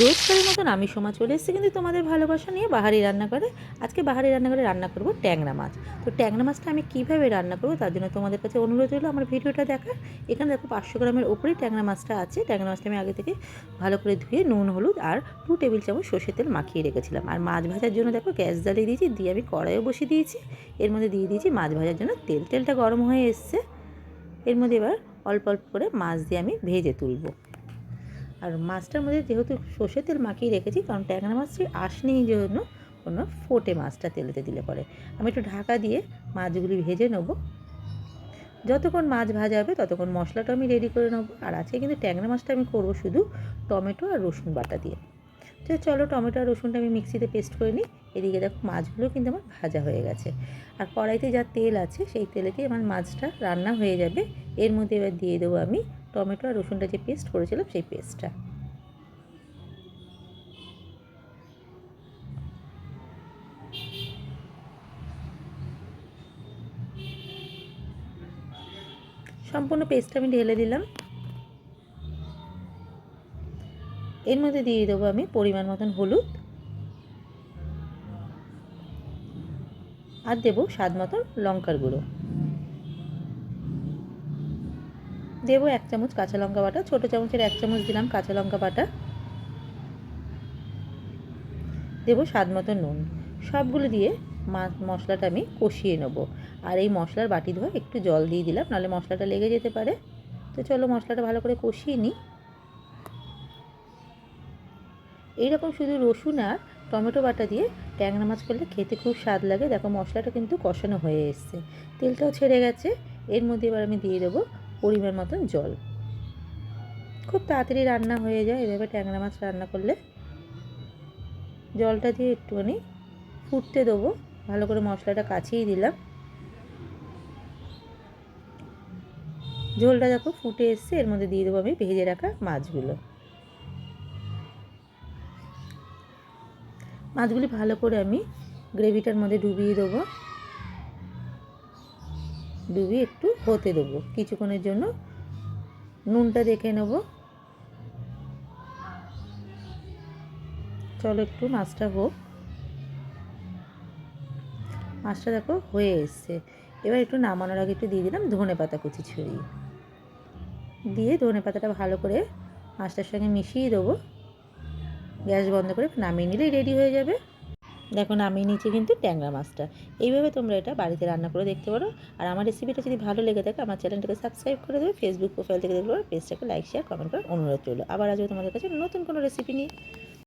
রোজকারের মতন আমি সময় চলে এসেছি, কিন্তু তোমাদের ভালোবাসা নিয়ে বাহারি রান্না করে আজকে বাহারি রান্নাঘরে রান্না করব ট্যাংরা মাছ। তো ট্যাংরা মাছটা আমি কীভাবে রান্না করব তার জন্য তোমাদের কাছে অনুরোধ হলো আমার ভিডিওটা দেখার। এখানে দেখো পাঁচশো গ্রামের ওপরেই ট্যাংরা মাছটা আছে। ট্যাংরা মাছটা আমি আগে থেকে ভালো করে ধুয়ে নুন, হলুদ আর টু টেবিল চামচ সর্ষের তেল মাখিয়ে রেখেছিলাম। আর মাছ ভাজার জন্য দেখো গ্যাস জ্বালিয়ে দিয়েছি, দিয়ে আমি কড়াইও বসিয়ে দিয়েছি। এর মধ্যে দিয়ে দিয়েছি মাছ ভাজার জন্য তেল। তেলটা গরম হয়ে এসছে। এর মধ্যে এবার অল্প অল্প করে মাছ দিয়ে আমি ভেজে তুলবো। আর মাছটার মধ্যে যেহেতু সর্ষের তেল মাখিয়ে রেখেছি, কারণ ট্যাংরা মাছটি আঁশ নেই জন্য কোনো ফোটে মাছটা তেলেতে দিলে পরে। আমি একটু ঢাকা দিয়ে মাছগুলি ভেজে নেব। যতক্ষণ মাছ ভাজা হবে ততক্ষণ মশলাটা আমি রেডি করে নেব। আর আজকে কিন্তু ট্যাংরা মাছটা আমি করব শুধু টমেটো আর রসুন বাটা দিয়ে। তো চলো টমেটো আর রসুনটা আমি মিক্সিতে পেস্ট করে নিই। এদিকে দেখো মাছগুলো কিন্তু আমার ভাজা হয়ে গেছে। আর কড়াইতে যা তেল আছে সেই তেলেতেই আমার মাছটা রান্না হয়ে যাবে। এর মধ্যে এবার দিয়ে দেবো আমি টমেটো আর রসুনটা যে পেস্ট করেছিলাম সেই পেস্টটা। সম্পূর্ণ পেস্টটা আমি ঢেলে দিলাম। এর মধ্যে দিয়ে দেবো আমি পরিমাণ মতন হলুদ। আর দেবো স্বাদ মতন লঙ্কার গুঁড়ো। দেবো এক চামচ কাঁচা লঙ্কা বাটা, ছোটো চামচের এক চামচ দিলাম কাঁচা লঙ্কা বাটা। দেবো স্বাদ মতো নুন। সবগুলো দিয়ে মশলাটা আমি কষিয়ে নেব। আর এই মশলার বাটি ধোয়া, একটু জল দিয়ে দিলাম, নাহলে মশলাটা লেগে যেতে পারে। তো চলো মশলাটা ভালো করে কষিয়ে নিই। এইরকম শুধু রসুন আর টমেটো বাটা দিয়ে ট্যাংরা মাছ করলে খেতে খুব স্বাদ লাগে। দেখো মশলাটা কিন্তু কষানো হয়ে এসছে। তেলটাও ছেড়ে গেছে। এর মধ্যে এবার আমি দিয়ে দেবো পরিমাণ মতন জল। খুব তাড়াতাড়ি রান্না হয়ে যায়, এভাবে ট্যাংরা মাছ রান্না করলে। জলটা দিয়ে একটুখানি ফুটতে দেবো, ভালো করে মশলাটা কাছিয়ে দিলাম। ঝোলটা দেখো ফুটে এসছে, এর মধ্যে দিয়ে দেবো আমি ভেজে রাখা মাছগুলো। মাছগুলি ভালো করে আমি গ্রেভিটার মধ্যে ডুবিয়ে দেবো। ডুবিয়ে একটু হতে দেবো। কিছুক্ষণের জন্য নুনটা দেখে নেব। চলো একটু মাছটা হোক। মাছটা দেখো হয়ে এসছে। এবার একটু নামানোর আগে একটু দিয়ে দিলাম ধনে পাতা কুচি ছড়িয়ে দিয়ে ধনে পাতাটা ভালো করে মাছটার সঙ্গে মিশিয়ে দেবো। গ্যাস বন্ধ করে নামিয়ে নিলেই রেডি হয়ে যাবে। দেখো আমি নিয়েছি কিন্তু ট্যাংরা মাছটা। এইভাবে তোমরা এটা বাড়িতে রান্না করে দেখতে পারো। আর আমার রেসিপিটা যদি ভালো লেগে থাকে, আমার চ্যানেলটাকে সাবস্ক্রাইব করে দেবে ফেসবুক প্রোফাইল থেকে দেখলে পেজটাকে লাইক শেয়ার কমেন্ট করার অনুরোধ করল আবার আজকে তোমাদের কাছে নতুন কোনো রেসিপি নিয়ে।